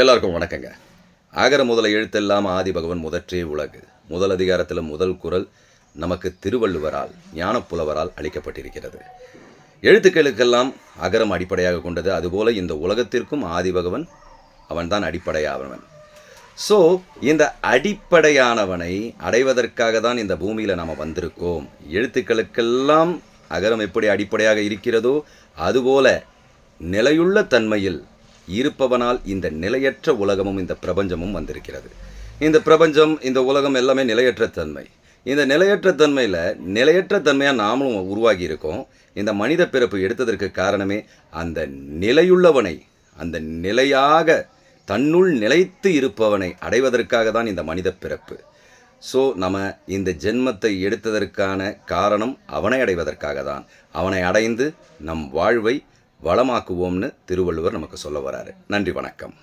எல்லாருக்கும் வணக்கங்க. ஆகர முதல எழுத்தெல்லாம் ஆதி பகவன் முதற்றே உலகு. முதல் அதிகாரத்தில் முதல் குரல் நமக்கு திருவள்ளுவரால் ஞானப்புலவரால் அளிக்கப்பட்டிருக்கிறது. எழுத்துக்களுக்கெல்லாம் அகரம் அடிப்படையாக கொண்டது அதுபோல இந்த உலகத்திற்கும் ஆதி பகவன் அவன்தான் அடிப்படையானவன். ஸோ இந்த அடிப்படையானவனை அடைவதற்காக தான் இந்த பூமியில் நாம் வந்திருக்கோம். எழுத்துக்களுக்கெல்லாம் அகரம் எப்படி அடிப்படையாக இருக்கிறதோ அதுபோல நிலையுள்ள தன்மையில் இருப்பவனால் இந்த நிலையற்ற உலகமும் இந்த பிரபஞ்சமும் வந்திருக்கிறது. இந்த பிரபஞ்சம் இந்த உலகம் எல்லாமே நிலையற்ற தன்மை. இந்த நிலையற்ற தன்மையில் நிலையற்ற தன்மையாக நாமளும் உருவாகி இருக்கோம். இந்த மனித பிறப்பு எடுத்ததற்கு காரணமே அந்த நிலையுள்ளவனை அந்த நிலையாக தன்னுள் நிலைத்து இருப்பவனை அடைவதற்காக தான் இந்த மனித பிறப்பு. ஸோ நம்ம இந்த ஜென்மத்தை எடுத்ததற்கான காரணம் அவனை அடைவதற்காக தான். அவனை அடைந்து நம் வாழ்வை வளமாக்குவோம்னு திருவள்ளுவர் நமக்கு சொல்ல வராரு. நன்றி வணக்கம்.